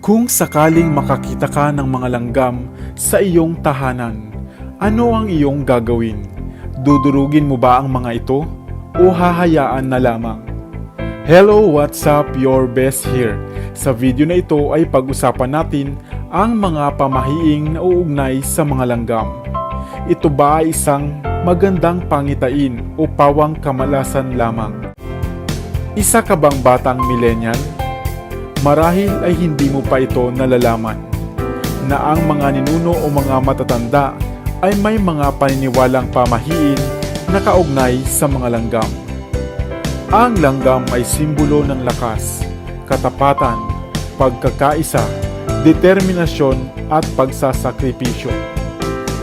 Kung sakaling makakita ka ng mga langgam sa iyong tahanan, ano ang iyong gagawin? Dudurugin mo ba ang mga ito o hahayaan na lamang? Hello, what's up? Your best here. Sa video na ito ay pag-usapan natin ang mga pamahiing nauugnay sa mga langgam. Ito ba ay isang magandang pangitain o pawang kamalasan lamang? Isa ka bang batang millennial? Marahil ay hindi mo pa ito nalalaman na ang mga ninuno o mga matatanda ay may mga paniniwalang pamahiin na kaugnay sa mga langgam. Ang langgam ay simbolo ng lakas, katapatan, pagkakaisa, determinasyon at pagsasakripisyo.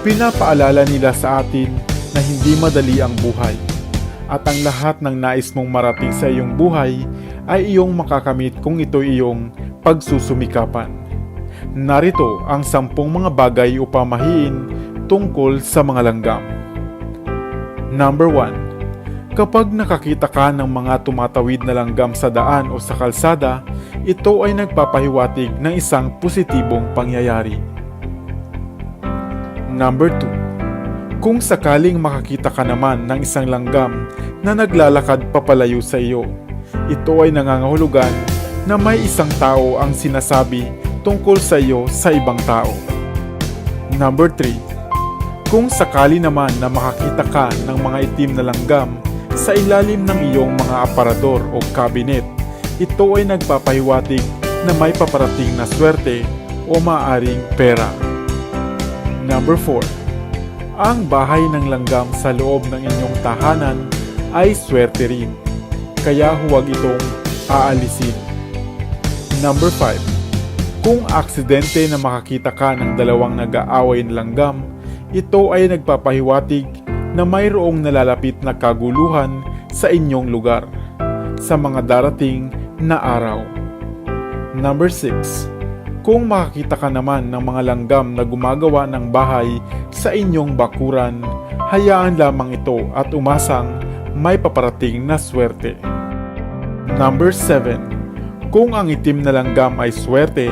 Pinapaalala nila sa atin na hindi madali ang buhay at ang lahat ng nais mong marating sa iyong buhay ay iyong makakamit kung ito iyong pagsusumikapan. Narito ang sampung mga bagay o pamahiin tungkol sa mga langgam. Number 1. Kapag nakakita ka ng mga tumatawid na langgam sa daan o sa kalsada, ito ay nagpapahiwatig ng isang positibong pangyayari. Number 2. Kung sakaling makakita ka naman ng isang langgam na naglalakad papalayo sa iyo, ito ay nangangahulugan na may isang tao ang sinasabi tungkol sa iyo sa ibang tao. Number 3. Kung sakali naman na makakita ka ng mga itim na langgam sa ilalim ng iyong mga aparador o cabinet, ito ay nagpapahiwatig na may paparating na swerte o maaring pera. Number 4. Ang bahay ng langgam sa loob ng inyong tahanan ay swerte rin, kaya huwag itong aalisin. Number 5. Kung aksidente na makakita ka ng dalawang nag-aaway na langgam, ito ay nagpapahiwatig na mayroong nalalapit na kaguluhan sa inyong lugar sa mga darating na araw. Number 6. Kung makakita ka naman ng mga langgam na gumagawa ng bahay sa inyong bakuran, hayaan lamang ito at umasang may paparating na swerte. Number 7. Kung ang itim na langgam ay swerte,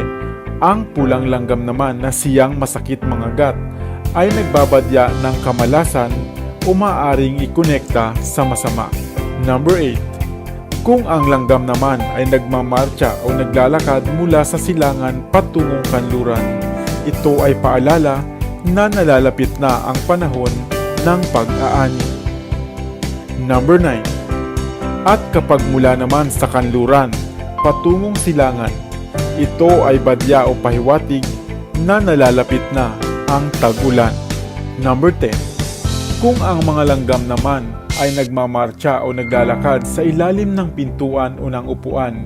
ang pulang langgam naman na siyang masakit mga gat ay nagbabadya ng kamalasan o maaaring ikonekta sa masama. Number 8. Kung ang langgam naman ay nagmamarcha o naglalakad mula sa silangan patungong kanluran, ito ay paalala na nalalapit na ang panahon ng pag-aani. Number 9. At kapag mula naman sa kanluran, patungong silangan, ito ay badya o pahiwatig na nalalapit na ang tag-ulan. Number 10. Kung ang mga langgam naman ay nagmamarcha o naglalakad sa ilalim ng pintuan o ng upuan,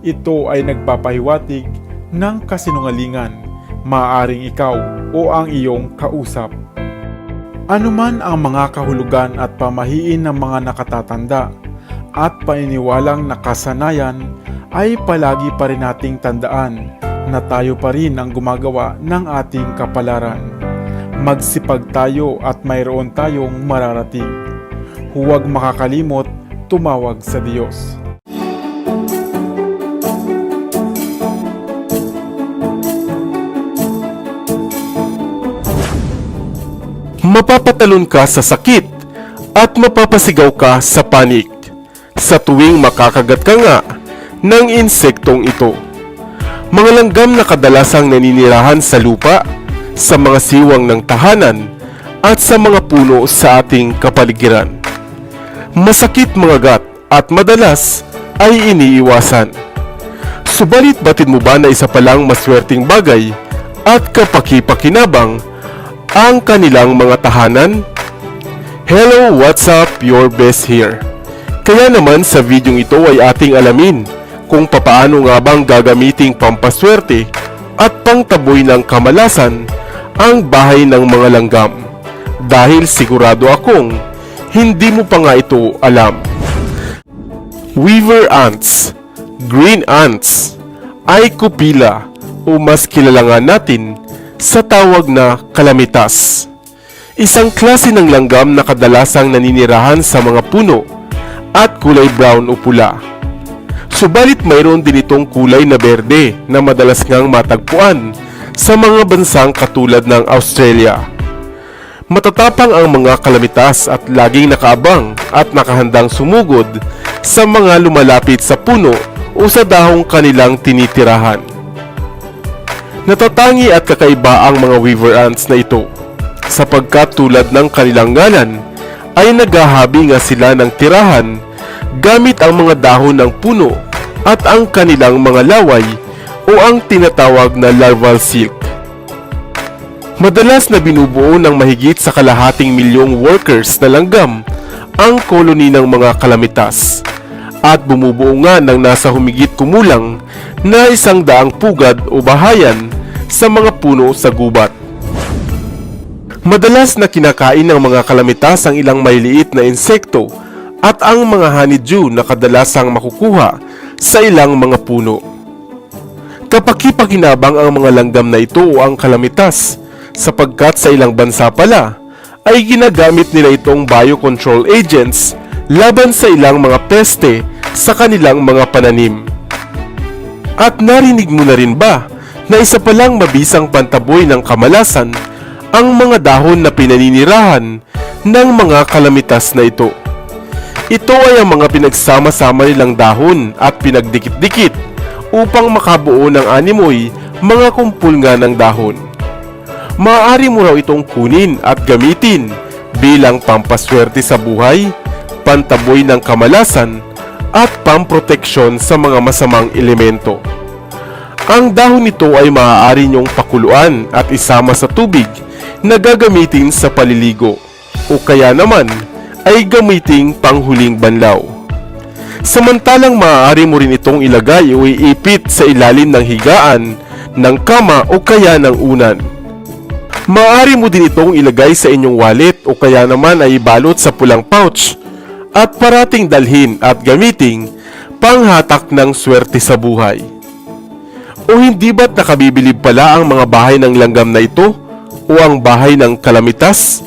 ito ay nagpapahiwatig ng kasinungalingan, maaring ikaw o ang iyong kausap. Anuman ang mga kahulugan at pamahiin ng mga nakatatanda at paniniwalang nakasanayan ay palagi pa rin nating tandaan na tayo pa rin ang gumagawa ng ating kapalaran. Magsipag tayo at mayroon tayong mararating. Huwag makakalimot tumawag sa Diyos. Mapapatalon ka sa sakit at mapapasigaw ka sa panik sa tuwing makakagat ka nga ng insektong ito. Mga langgam na kadalasang naninirahan sa lupa, sa mga siwang ng tahanan, at sa mga puno sa ating kapaligiran. Masakit mga gat at madalas ay iniiwasan. Subalit batid mo ba na isa palang maswerteng bagay at kapakipakinabang ang kanilang mga tahanan? Hello, what's up? Your best here. Kaya naman sa videong ito ay ating alamin kung papaano nga bang gagamiting pampaswerte at pangtaboy ng kamalasan ang bahay ng mga langgam. Dahil sigurado akong hindi mo pa nga ito alam. Weaver ants, green ants, ay kupila o mas kilala nga natin sa tawag na kalamitas. Isang klase ng langgam na kadalasang naninirahan sa mga puno at kulay brown o pula. Subalit mayroon din itong kulay na berde na madalas ngang matagpuan sa mga bansang katulad ng Australia. Matatapang ang mga kalamitas at laging nakaabang at nakahandang sumugod sa mga lumalapit sa puno o sa dahong kanilang tinitirahan. Natatangi at kakaiba ang mga weaver ants na ito sapagkat tulad ng kanilang ngalan ay naghahabi nga sila ng tirahan gamit ang mga dahon ng puno at ang kanilang mga laway o ang tinatawag na larval silk. Madalas na binubuo ng mahigit sa kalahating milyong workers na langgam ang koloni ng mga kalamitas at bumubuo nga ng nasa humigit kumulang na isang daang pugad o bahayan sa mga puno sa gubat. Madalas na kinakain ng mga kalamitas ang ilang maliliit na insekto at ang mga honeydew na kadalasang makukuha sa ilang mga puno. Kapakipakinabang ang mga langgam na ito o ang kalamitas sapagkat sa ilang bansa pala ay ginagamit nila itong biocontrol agents laban sa ilang mga peste sa kanilang mga pananim. At narinig mo na rin ba na isa palang mabisang pantaboy ng kamalasan ang mga dahon na pinaninirahan ng mga kalamitas na ito. Ito ay ang mga pinagsama-sama nilang dahon at pinagdikit-dikit upang makabuo ng animoy mga kumpul nga ng dahon. Maaari mo raw itong kunin at gamitin bilang pampaswerte sa buhay, pantaboy ng kamalasan, at pamproteksyon sa mga masamang elemento. Ang dahon nito ay maaari niyong pakuluan at isama sa tubig na gagamitin sa paliligo o kaya naman ay gamiting panghuling banlaw. Samantalang maaari mo rin itong ilagay o iipit sa ilalim ng higaan, ng kama o kaya ng unan. Maaari mo din itong ilagay sa inyong wallet o kaya naman ay ibalot sa pulang pouch at parating dalhin at gamiting panghatak ng swerte sa buhay. O hindi ba't nakabibilib pala ang mga bahay ng langgam na ito o ang bahay ng kalamitas?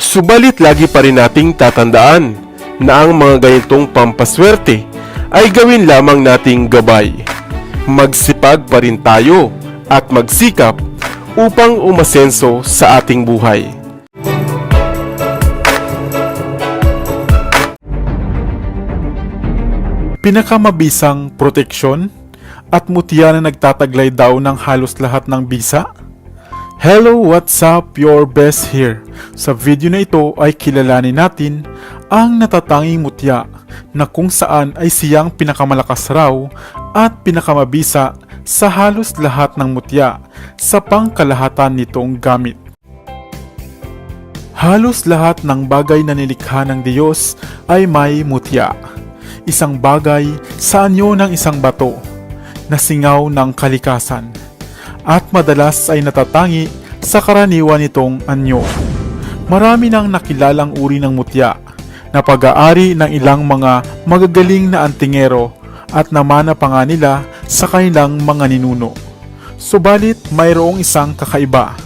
Subalit lagi pa rin nating tatandaan na ang mga ganitong pampaswerte ay gawin lamang nating gabay. Magsipag pa rin tayo at magsikap upang umasenso sa ating buhay. Pinakamabisang proteksyon at mutya na nagtataglay daw ng halos lahat ng bisa? Hello, what's up? Your best here. Sa video na ito ay kilalanin natin ang natatanging mutya na kung saan ay siyang pinakamalakas raw at pinakamabisa sa halos lahat ng mutya sa pangkalahatan nitong gamit. Halos lahat ng bagay na nilikha ng Diyos ay may mutya. Isang bagay sa anyo ng isang bato na singaw ng kalikasan at madalas ay natatangi sa karaniwan nitong anyo. Marami nang nakilalang uri ng mutya na pag-aari ng ilang mga magagaling na antingero at namana pa nga nila sa kanilang mga ninuno. Subalit mayroong isang kakaiba,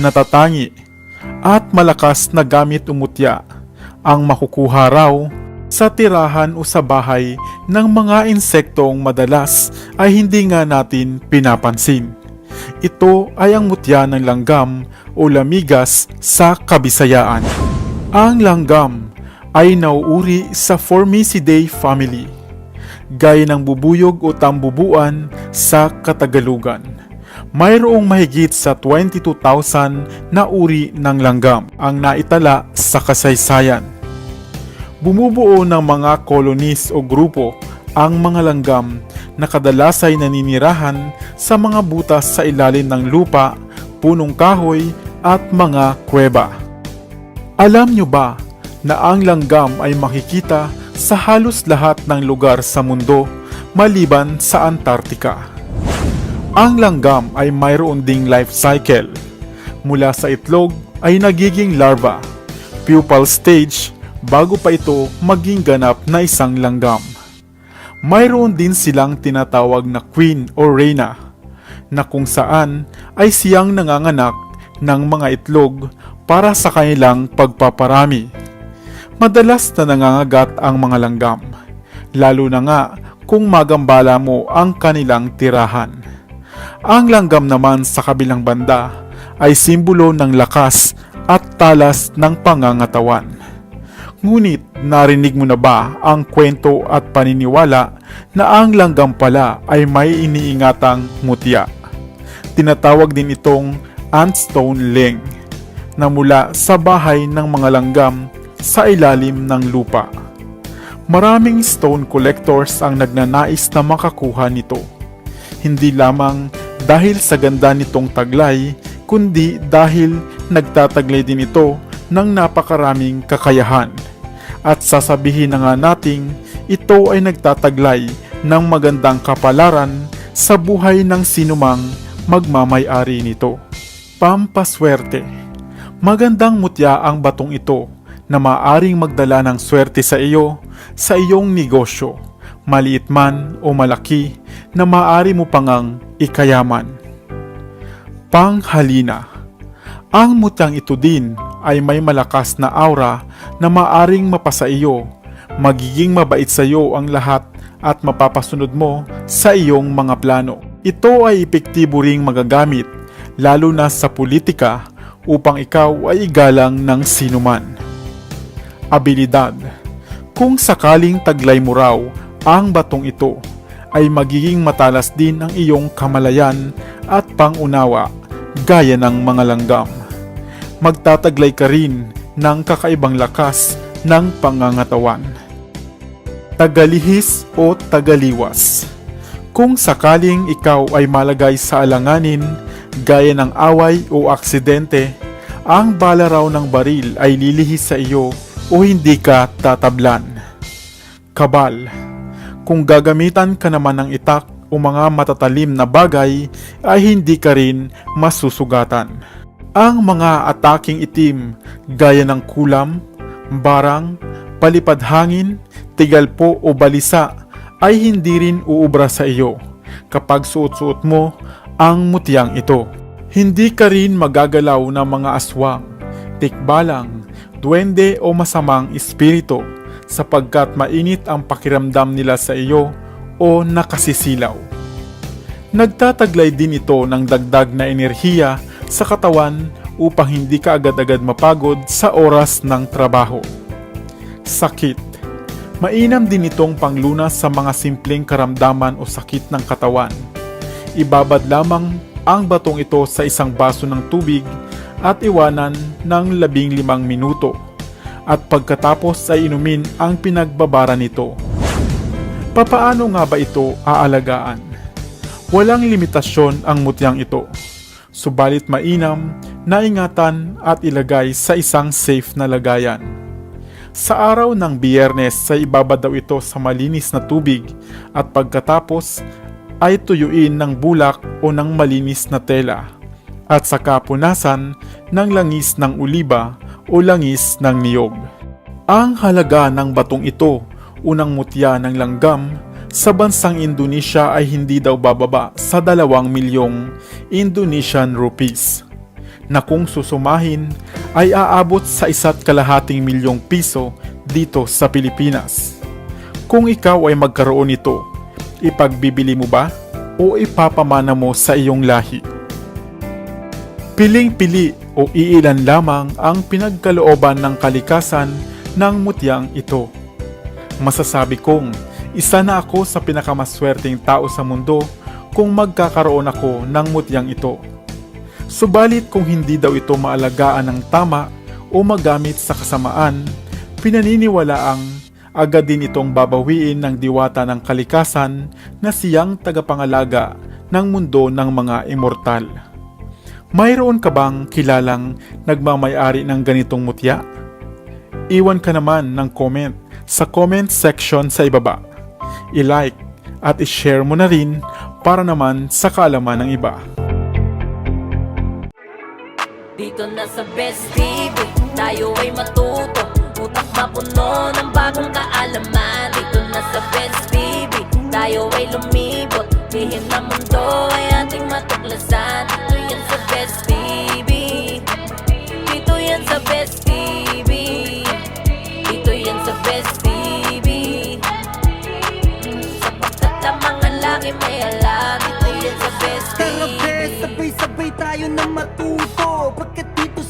natatangi at malakas na gamit umutya ang makukuha raw sa tirahan o sa bahay ng mga insektong madalas ay hindi nga natin pinapansin. Ito ay ang mutya ng langgam o lamigas sa kabisayaan. Ang langgam ay nauuri sa Formicidae family, gaya ng bubuyog o tambubuan sa Katagalugan. Mayroong mahigit sa 22,000 na uri ng langgam ang naitala sa kasaysayan. Bumubuo ng mga colonies o grupo ang mga langgam na kadalas ay naninirahan sa mga butas sa ilalim ng lupa, punong kahoy at mga kuweba. Alam nyo ba na ang langgam ay makikita sa halos lahat ng lugar sa mundo maliban sa Antarctica? Ang langgam ay mayroon ding life cycle. Mula sa itlog ay nagiging larva, pupal stage, bago pa ito maging ganap na isang langgam. Mayroon din silang tinatawag na queen o reyna na kung saan ay siyang nanganganak ng mga itlog para sa kanilang pagpaparami. Madalas na nangangagat ang mga langgam, lalo na nga kung magambala mo ang kanilang tirahan. Ang langgam naman sa kabilang banda ay simbolo ng lakas at talas ng pangangatawan. Ngunit narinig mo na ba ang kwento at paniniwala na ang langgam pala ay may iniingatang mutya? Tinatawag din itong antstone leng na mula sa bahay ng mga langgam sa ilalim ng lupa. Maraming stone collectors ang nagnanais na makakuha nito. Hindi lamang dahil sa ganda nitong taglay, kundi dahil nagtataglay din ito ng napakaraming kakayahan. At sasabihin na nga nating ito ay nagtataglay ng magandang kapalaran sa buhay ng sinumang magmamay-ari nito. Pampaswerte Magandang mutya ang batong ito na maaring magdala ng swerte sa iyo sa iyong negosyo, maliit man o malaki na maaari mo pangang ikayaman. Panghalina Ang mutyang ito din ay may malakas na aura na maaring mapasa iyo, magiging mabait sa iyo ang lahat at mapapasunod mo sa iyong mga plano. Ito ay epektibo ring magagamit lalo na sa politika upang ikaw ay igalang ng sinuman. Abilidad Kung sakaling taglay mo raw ang batong ito, ay magiging matalas din ang iyong kamalayan at pangunawa gaya ng mga langgam. Magtataglay ka rin ng kakaibang lakas ng pangangatawan. Tagalihis o tagaliwas Kung sakaling ikaw ay malagay sa alanganin gaya ng away o aksidente, ang bala raw ng baril ay lilihis sa iyo o hindi ka tatablan. Kabal Kung gagamitan ka naman ng itak o mga matatalim na bagay ay hindi ka rin masusugatan. Ang mga ataking itim gaya ng kulam, barang, palipad hangin, tigalpo o balisa ay hindi rin uubra sa iyo kapag suot-suot mo ang mutyang ito. Hindi ka rin magagalaw ng mga aswang, tikbalang, duwende o masamang espiritu sapagkat mainit ang pakiramdam nila sa iyo o nakasisilaw. Nagtataglay din ito ng dagdag na enerhiya sa katawan upang hindi ka agad-agad mapagod sa oras ng trabaho. Sakit Mainam din itong panglunas sa mga simpleng karamdaman o sakit ng katawan. Ibabad lamang ang batong ito sa isang baso ng tubig at iwanan ng labing limang minuto. At pagkatapos ay inumin ang pinagbabara nito. Papaano nga ba ito aalagaan? Walang limitasyon ang mutyang ito. Subalit mainam na ingatan at ilagay sa isang safe na lagayan. Sa araw ng biyernes ay ibabad daw ito sa malinis na tubig at pagkatapos ay tuyuin ng bulak o ng malinis na tela at saka punasan ng langis ng uliba o langis ng niyog. Ang halaga ng batong ito, unang mutya ng langgam, sa bansang Indonesia ay hindi daw bababa sa dalawang milyong Indonesian rupees na kung susumahin ay aabot sa isa't kalahating milyong piso dito sa Pilipinas. Kung ikaw ay magkaroon nito, ipagbibili mo ba o ipapamana mo sa iyong lahi? Piling-pili o iilan lamang ang pinagkalooban ng kalikasan ng mutyang ito. Masasabi kong isa na ako sa pinakamaswerteng tao sa mundo kung magkakaroon ako ng mutyang ito. Subalit kung hindi daw ito maalagaan ng tama o magamit sa kasamaan, pinaniniwalaang agad din itong babawiin ng diwata ng kalikasan na siyang tagapangalaga ng mundo ng mga immortal. Mayroon ka bang kilalang nagmamayari ng ganitong mutya? Iwan ka naman ng comment sa comment section sa ibaba. I-like at i-share mo na rin para naman sa kaalaman ng iba. Dito na sa Best TV, tayo ay matuto. Utak mapuno ng bagong kaalaman. Dito na sa Best TV, tayo ay lumibot. Lihim na mundo